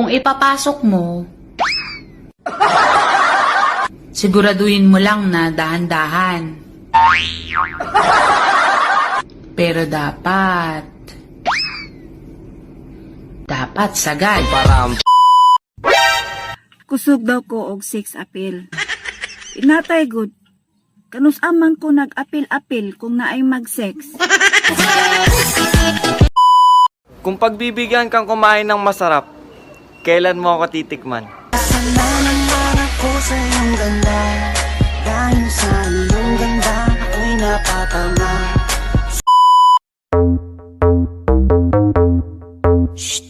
Kung ipapasok mo, siguraduhin mo lang na dahan-dahan. Pero dapat, dapat sagad. Kusog daw ko og sex appeal. Inatay good. Kanus aman ko nag-apil-apil kung naay mag-sex. Kung pagbibigyan kang kumain ng masarap, kailan mo ako titikman? Kasalanan ako sa iyong ganda Dahil sa iyong ganda ako'y napatama Shh.